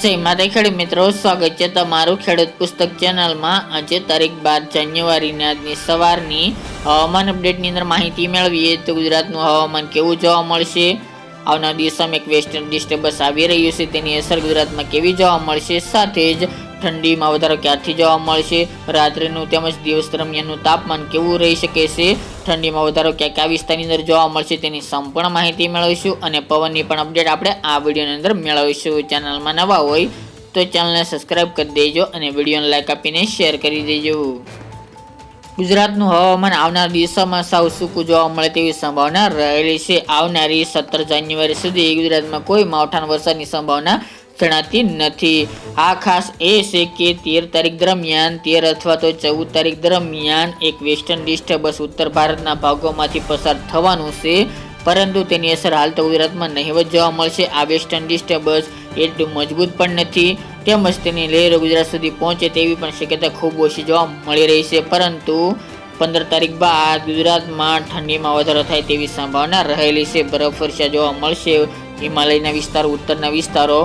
જય માતા ખેડૂત મિત્રો, સ્વાગત છે તમારું ખેડૂત પુસ્તક ચેનલમાં. આજે તારીખ બાર જાન્યુઆરીની આજની સવારની હવામાન અપડેટની અંદર માહિતી મેળવીએ તો ગુજરાતનું હવામાન કેવું જોવા મળશે? આવનાર દિવસોમાં એક વેસ્ટર્ન ડિસ્ટર્બન્સ આવી રહ્યું છે, તેની અસર ગુજરાતમાં કેવી જોવા મળશે? સાથે જ ઠંડીમાં વધારો ક્યારથી જોવા મળશે રાત્રિનું તેમજ દિવસ દરમિયાનનું તાપમાન કેવું રહી શકે છે? ઠંડીમાં વધારો ક્યાં કયા વિસ્તારની અંદર જોવા મળશે તેની સંપૂર્ણ માહિતી મેળવીશું અને પવનની પણ અપડેટ આપણે આ વિડીયોની અંદર મેળવીશું. ચેનલમાં નવા હોય તો ચેનલને સબસ્ક્રાઇબ કરી દેજો અને વિડીયોને લાઇક આપીને શેર કરી દેજો. ગુજરાતનું હવામાન આવનાર દિવસોમાં સાવ સૂકું જોવા મળે તેવી સંભાવના રહેલી છે. આવનારી સત્તર જાન્યુઆરી સુધી ગુજરાતમાં કોઈ માવઠાન વરસાદની સંભાવના જણાતી નથી. આ ખાસ એ છે કે તેર તારીખ દરમિયાન, તેર અથવા તો ચૌદ તારીખ દરમિયાન એક વેસ્ટર્ન ડિસ્ટર્બન્સ ઉત્તર ભારતના ભાગોમાંથી પસાર થવાનું છે. પરંતુ તેની અસર હાલ તો ગુજરાતમાં નહીવત જોવા મળશે. આ વેસ્ટર્ન ડિસ્ટર્બન્સ એટલું મજબૂત પણ નથી. તેમજ તેની લહેર ગુજરાત સુધી પહોંચે તેવી પણ શક્યતા ખૂબ ઓછી જોવા મળી રહી છે. પરંતુ પંદર તારીખ બાદ ગુજરાતમાં ઠંડીમાં વધારો થાય તેવી સંભાવના રહેલી છે. બરફવર્ષા જોવા મળશે. હિમાલયના વિસ્તારો, ઉત્તરના વિસ્તારો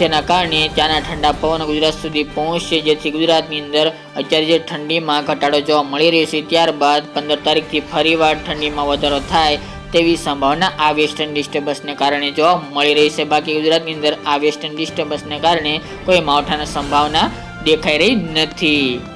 જેના કારણે ત્યાંના ઠંડા પવન ગુજરાત સુધી પહોંચશે, જેથી ગુજરાતની અંદર અત્યારે જે ઠંડીમાં ઘટાડો જોવા મળી રહ્યો છે, ત્યારબાદ પંદર તારીખથી ફરીવાર ઠંડીમાં વધારો થાય તેવી સંભાવના આ વેસ્ટર્ન ડિસ્ટર્બન્સને કારણે જોવા મળી રહી છે. બાકી ગુજરાતની અંદર આ વેસ્ટર્ન ડિસ્ટર્બન્સને કારણે કોઈ માવઠાની સંભાવના દેખાઈ રહી નથી.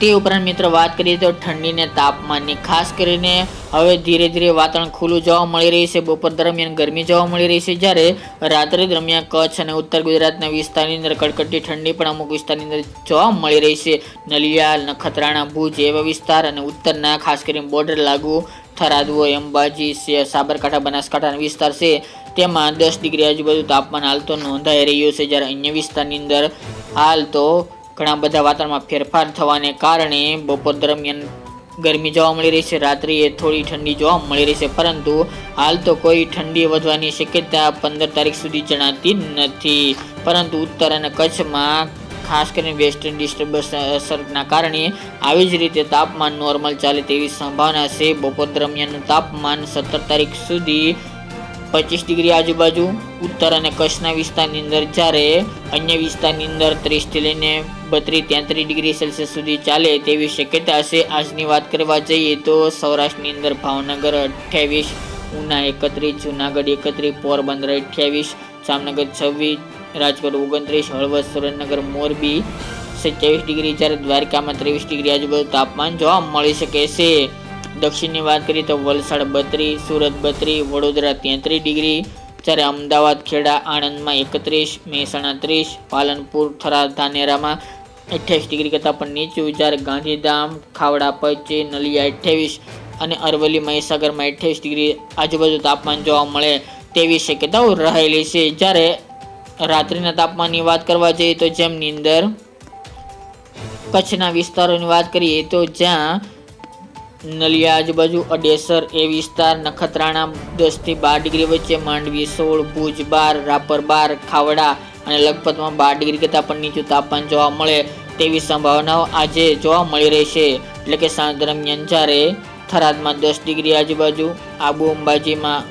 તે ઉપરાંત મિત્રો વાત કરીએ તો ઠંડીને તાપમાનની, ખાસ કરીને હવે ધીરે ધીરે વાતાવરણ ખુલ્લું જોવા મળી રહ્યું છે. બપોર દરમિયાન ગરમી જોવા મળી રહી છે. જ્યારે રાત્રે દરમિયાન કચ્છ અને ઉત્તર ગુજરાતના વિસ્તારની અંદર કડકડતી ઠંડી પણ અમુક વિસ્તારની અંદર જોવા મળી રહી છે. નલિયાલ નખત્રાણા, ભુજ એવા વિસ્તાર અને ઉત્તરના ખાસ કરીને બોર્ડર લાગુ થરાદ હોય અંબાજી સાબરકાંઠા બનાસકાંઠાના વિસ્તાર છે. તેમાં દસ ડિગ્રી આજુબાજુ તાપમાન હાલ તો નોંધાઈ રહ્યું છે. જ્યારે અન્ય વિસ્તારની અંદર હાલ તો ઘણા બધા વાતાવરણમાં ફેરફાર થવાને કારણે બપોર દરમિયાન ગરમી જોવા મળી રહી છે, રાત્રિએ થોડી ઠંડી જોવા મળી રહી છે, પરંતુ હાલ તો કોઈ ઠંડી વધવાની શક્યતા પંદર તારીખ સુધી જણાતી નથી. પરંતુ ઉત્તર અને કચ્છમાં, ખાસ કરીને વેસ્ટર્ન ડિસ્ટર્બન્સ અસરના કારણે આવી જ રીતે તાપમાન નોર્મલ ચાલે તેવી સંભાવના છે. બપોર દરમિયાનનું તાપમાન સત્તર તારીખ સુધી પચીસ ડિગ્રી આજુબાજુ, ઉત્તર અને કચ્છના વિસ્તારની અંદર જ્યારે અન્ય વિસ્તારની અંદર ત્રીસથી લઈને બત્રીસ તેત્રીસ ડિગ્રી સેલ્સિયસ સુધી ચાલે તેવી શક્યતા હશે. આજની વાત કરવા જઈએ તો સૌરાષ્ટ્રની અંદર ભાવનગર અઠ્યાવીસ, ઉના એકત્રીસ, જુનાગઢ એકત્રીસ, પોરબંદર અઠ્યાવીસ, જામનગર છવ્વીસ, રાજકોટ ઓગણત્રીસ, હળવદ સુરેન્દ્રનગર મોરબી સત્યાવીસ ડિગ્રી જ્યારે દ્વારકામાં ત્રેવીસ ડિગ્રી આજુબાજુ તાપમાન જોવા મળી શકે છે. દક્ષિણની વાત કરીએ તો વલસાડ બત્રીસ, સુરત બત્રીસ, વડોદરા તેત્રીસ ડિગ્રી જ્યારે અમદાવાદ, ખેડા, આણંદમાં એકત્રીસ, મહેસાણા ત્રીસ, પાલનપુર થરા ધાનેરામાં અઠ્યાવીસ ડિગ્રી કરતાં પણ નીચું, જ્યારે ગાંધીધામ, ખાવડા, પચી, નલિયા અઠ્યાવીસ અને અરવલ્લી મહીસાગરમાં અઠ્યાવીસ ડિગ્રી આજુબાજુ તાપમાન જોવા મળે તેવી શક્યતાઓ રહેલી છે. જ્યારે રાત્રિના તાપમાનની વાત કરવા જઈએ તો જેમની અંદર કચ્છના વિસ્તારોની વાત કરીએ તો જ્યાં નલિયા આજુબાજુ, અડેસર એ વિસ્તાર, નખત્રાણા દસથી બાર ડિગ્રી વચ્ચે, માંડવી સોળ, ભુજ બાર, રાપર બાર, ખાવડા અને લખપતમાં બાર ડિગ્રી કરતાં પણ નીચું તાપમાન જોવા મળે તેવી સંભાવનાઓ આજે જોવા મળી રહી છે. એટલે કે સાંજ દરમિયાન જ્યારે થરાદમાં દસ ડિગ્રી આજુબાજુ, આબુ અંબાજીમાં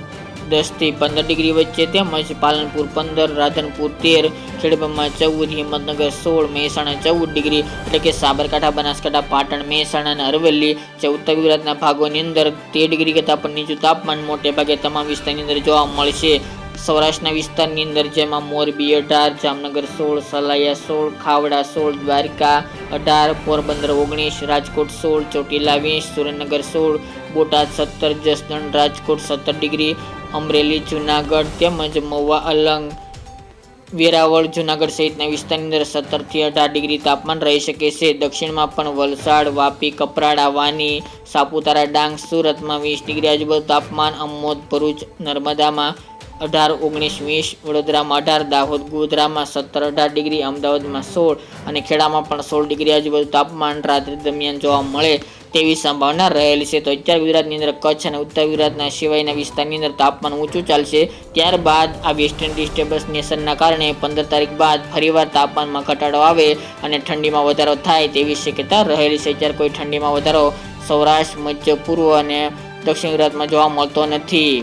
દસથી પંદર ડિગ્રી વચ્ચે તેમજ પાલનપુર પંદર, રાધનપુર તેર, ખેડબ્રહ્મા ચૌદ, હિંમતનગર સોળ, મહેસાણા ચૌદ ડિગ્રી એટલે કે સાબરકાંઠા, બનાસકાંઠા, પાટણ, મહેસાણા અને અરવલ્લી ઉત્તર ગુજરાતના ભાગોની અંદર તેર ડિગ્રી કરતાં પણ નીચું તાપમાન મોટે ભાગે તમામ વિસ્તારની અંદર જોવા મળશે. સૌરાષ્ટ્રના વિસ્તારની અંદર જેમાં મોરબી અઢાર, જામનગર સોળ, સલાયા સોળ, ખાવડા સોળ, દ્વારકા અઢાર, પોરબંદર ઓગણીસ, રાજકોટ સોળ, ચોટીલા વીસ, સુરેન્દ્રનગર સોળ, બોટાદ સત્તર, જસદણ, રાજકોટ સત્તર ડિગ્રી, અમરેલી, જુનાગઢ તેમજ મહુવા અલંગ. વેરાવળ, જુનાગઢ સહિતના વિસ્તારની અંદર સત્તરથી અઢાર ડિગ્રી તાપમાન રહી શકે છે. દક્ષિણમાં પણ વલસાડ, વાપી, કપરાડા, વાની, સાપુતારા, ડાંગ, સુરતમાં વીસ ડિગ્રી આજુબાજુ તાપમાન, અમોદ, ભરૂચ, નર્મદામાં અઢાર, ઓગણીસ, વીસ, વડોદરામાં અઢાર, દાહોદ, ગોધરામાં સત્તર, અઢાર ડિગ્રી, અમદાવાદમાં સોળ અને ખેડામાં પણ સોળ ડિગ્રી આજુબાજુ તાપમાન રાત્રિ દરમિયાન જોવા મળે તેવી સંભાવના રહેલી છે. તો અત્યારે ગુજરાતની અંદર કચ્છ અને ઉત્તર ગુજરાતના સિવાયના વિસ્તારની અંદર તાપમાન ઊંચું ચાલશે. ત્યારબાદ આ વેસ્ટર્ન ડિસ્ટર્બન્સ નેશનના કારણે પંદર તારીખ બાદ ફરીવાર તાપમાનમાં ઘટાડો આવે અને ઠંડીમાં વધારો થાય તેવી શક્યતા રહેલી છે. અત્યારે કોઈ ઠંડીમાં વધારો સૌરાષ્ટ્ર, મધ્ય પૂર્વ અને દક્ષિણ ગુજરાતમાં જોવા મળતો નથી.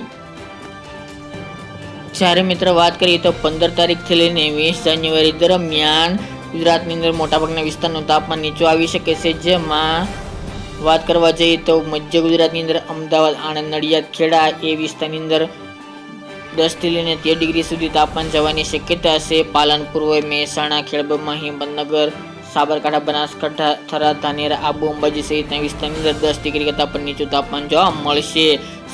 જ્યારે મિત્ર વાત કરીએ તો પંદર તારીખથી લઈને વીસ જાન્યુઆરી દરમિયાન ગુજરાતની અંદર મોટાભાગના વિસ્તારનું તાપમાન નીચું આવી શકે છે. જેમાં વાત કરવા જઈએ તો મધ્ય ગુજરાતની અંદર અમદાવાદ, આણંદ, નડિયાદ, ખેડા એ વિસ્તારની અંદર દસથી લઈને તેર ડિગ્રી સુધી તાપમાન જવાની શક્યતા છે. પાલનપુર હોય, મહેસાણા ખેડબ્રહ્મા હિંમતનગર સાબરકાંઠા, બનાસકાંઠા, થરાદ, ધાનેરા આબુ અંબાજી સહિતના વિસ્તારની અંદર દસ ડિગ્રી કરતાં પણ નીચું તાપમાન જોવા મળશે.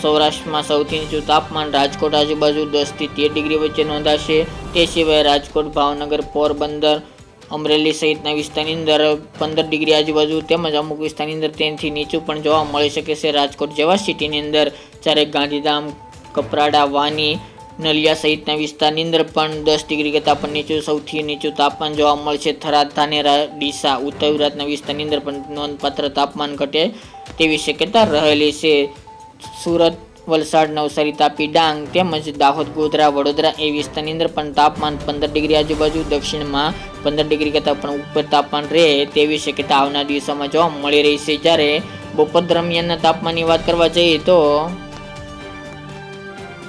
સૌરાષ્ટ્રમાં સૌથી નીચું તાપમાન રાજકોટ આજુબાજુ દસથી તેર ડિગ્રી વચ્ચે નોંધાશે. તે સિવાય રાજકોટ, ભાવનગર, પોરબંદર, અમરેલી સહિતના વિસ્તારની અંદર પંદર ડિગ્રી આજુબાજુ તેમજ અમુક વિસ્તારની અંદર તેનાથી નીચું પણ જોવા મળી શકે છે. રાજકોટ જેવા સિટીની અંદર જ્યારે ગાંધીધામ, કપરાડા, વાની નલિયા સહિતના વિસ્તારની અંદર પણ દસ ડિગ્રી કરતાં પણ નીચું, સૌથી નીચું તાપમાન જોવા મળશે. થરાદ, ધાનેરા, ડીસા, ઉત્તર ગુજરાતના વિસ્તારની અંદર પણ નોંધપાત્ર તાપમાન ઘટે તેવી શક્યતા રહેલી છે. સુરત, વલસાડ, નવસારી, તાપી, ડાંગ તેમજ દાહોદ, ગોધરા, વડોદરા એ વિસ્તારની અંદર પણ તાપમાન પંદર ડિગ્રી આજુબાજુ, દક્ષિણમાં પંદર ડિગ્રી કરતાં પણ ઉપર તાપમાન રહે તેવી શક્યતા આવનાર દિવસોમાં જોવા મળી રહી છે. જ્યારે બપોર દરમિયાનના તાપમાનની વાત કરવા જઈએ તો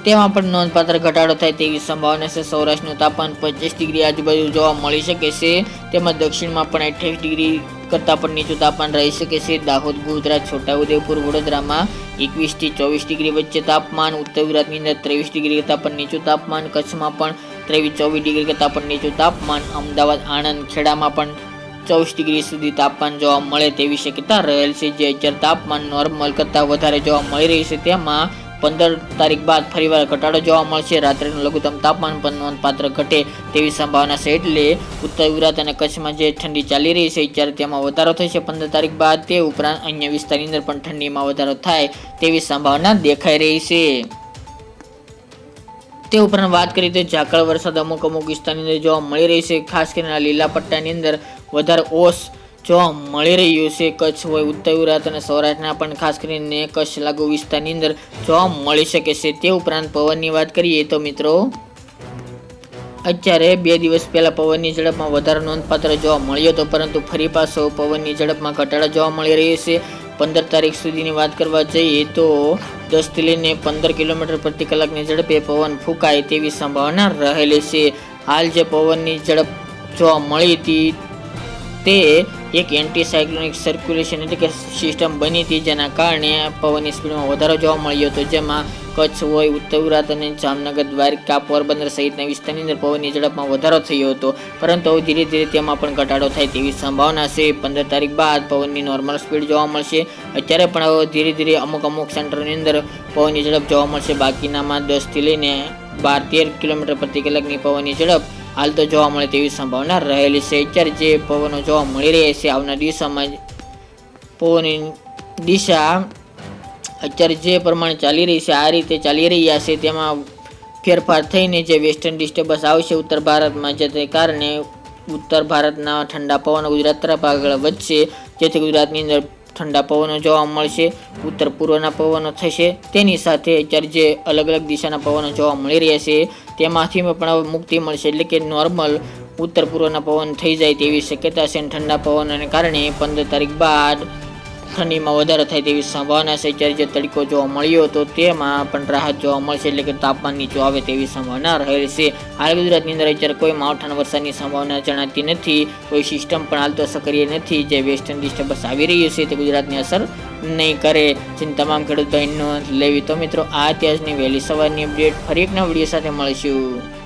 તેમાં પણ નોંધપાત્ર ઘટાડો થાય તેવી સંભાવના છે. સૌરાષ્ટ્રનું તાપમાન પચીસ ડિગ્રી આજુબાજુ જોવા મળી શકે છે. તેમજ દક્ષિણમાં પણ અઠ્યાવીસ ડિગ્રી કરતાં પણ નીચું તાપમાન રહી શકે છે. દાહોદ, ગુજરાત, છોટાઉદેપુર, વડોદરામાં એકવીસથી ચોવીસ ડિગ્રી વચ્ચે તાપમાન, ઉત્તર ગુજરાતની અંદર ત્રેવીસ ડિગ્રી કરતાં પણ નીચું તાપમાન, કચ્છમાં પણ ત્રેવીસ ચોવીસ ડિગ્રી કરતાં પણ નીચું તાપમાન, અમદાવાદ આણંદ ખેડામાં પણ ચોવીસ ડિગ્રી સુધી તાપમાન જોવા મળે તેવી શક્યતા રહેલ છે. જે અત્યારે તાપમાન નોર્મલ કરતાં વધારે જોવા મળી રહી છે, તેમાં પંદર તારીખ બાદ ફરીવાર ઘટાડો જોવા મળશે. રાત્રિનું લઘુત્તમ તાપમાન પણ નોંધપાત્ર ઘટે તેવી સંભાવના છે. એટલે ઉત્તર ગુજરાત અને કચ્છમાં જે ઠંડી ચાલી રહી છે ત્યારે તેમાં વધારો થશે પંદર તારીખ બાદ, તે ઉપરાંત અન્ય વિસ્તારની અંદર પણ ઠંડીમાં વધારો થાય તેવી સંભાવના દેખાઈ રહી છે. તે ઉપરાંત વાત કરીએ તો ઝાકળ વરસાદ અમુક અમુક વિસ્તારની અંદર જોવા મળી રહી છે. ખાસ કરીને લીલા પટ્ટાની અંદર વધારે ઓશ જોવા મળી રહ્યું છે કચ્છ હોય, ઉત્તર ગુજરાત અને સૌરાષ્ટ્રના પણ ખાસ કરીને કચ્છ લાગુ વિસ્તારની અંદર જોવા મળી શકે છે તે ઉપરાંત પવનની વાત કરીએ તો મિત્રો, અત્યારે બે દિવસ પહેલાં પવનની ઝડપમાં વધારો નોંધપાત્ર જોવા મળ્યો હતો, પરંતુ ફરી પાછો પવનની ઝડપમાં ઘટાડો જોવા મળી રહ્યો છે. પંદર તારીખ સુધીની વાત કરવા જઈએ તો દસથી લઈને પંદર કિલોમીટર પ્રતિ કલાકની ઝડપે પવન ફૂંકાય તેવી સંભાવના રહેલી છે. હાલ જે પવનની ઝડપ જોવા મળી હતી તે એક એન્ટીસાયક્લોનિક સર્ક્યુલેશન એટલે કે સિસ્ટમ બની હતી જેના કારણે પવનની સ્પીડમાં વધારો જોવા મળ્યો હતો. જેમાં કચ્છ હોય, ઉત્તર ગુજરાત અને જામનગર, દ્વારકા, પોરબંદર સહિતના વિસ્તારની અંદર પવનની ઝડપમાં વધારો થયો હતો. પરંતુ હવે ધીરે ધીરે તેમાં પણ ઘટાડો થાય તેવી સંભાવના છે. પંદર તારીખ બાદ પવનની નોર્મલ સ્પીડ જોવા મળશે. અત્યારે પણ હવે ધીરે ધીરે અમુક અમુક સેન્ટરની અંદર પવનની ઝડપ જોવા મળશે. બાકીનામાં દસથી લઈને બાર તેર કિલોમીટર પ્રતિ કલાકની પવનની ઝડપ હાલ તો જોવા મળે તેવી સંભાવના રહેલી છે. અત્યારે જે પવનો જોવા મળી રહ્યા છે આવનાર દિવસોમાં પવનની દિશા અત્યારે જે પ્રમાણે ચાલી રહી છે, આ રીતે ચાલી રહ્યા છે, તેમાં ફેરફાર થઈને જે વેસ્ટર્ન ડિસ્ટર્બન્સ આવશે ઉત્તર ભારતમાં જેને કારણે ઉત્તર ભારતના ઠંડા પવનો ગુજરાત તરફ આગળ વધશે, જેથી ગુજરાતની અંદર ઠંડા પવનો જોવા મળશે, ઉત્તર પૂર્વના પવનો થશે. તેની સાથે અત્યારે જે અલગ અલગ દિશાના પવનો જોવા મળી રહ્યા છે, તેમાંથી પણ મુક્તિ મળશે એટલે કે નોર્મલ ઉત્તર પૂર્વના પવન થઈ જાય તેવી શક્યતા છે ઠંડા પવનોને કારણે પંદર તારીખ બાદ ઠંડીમાં વધારો થાય તેવી સંભાવના છે. જ્યારે જે તડકો જોવા મળ્યો હતો તેમાં પણ રાહત જોવા મળશે. એટલે કે તાપમાન નીચું આવે તેવી સંભાવના રહેલ છે. હાલ ગુજરાતની અંદર અત્યારે કોઈ માવઠાના વરસાદની સંભાવના જણાતી નથી. કોઈ સિસ્ટમ પણ હાલ તો સક્રિય નથી. જે વેસ્ટર્ન ડિસ્ટર્બન્સ આવી રહ્યું છે તે ગુજરાતની અસર નહીં કરે. જેની તમામ ખેડૂત ભાઈનો લેવી તો મિત્રો આ ત્યાજની વહેલી સવારની અપડેટ. ફરી એકના વીડિયો સાથે મળીશું.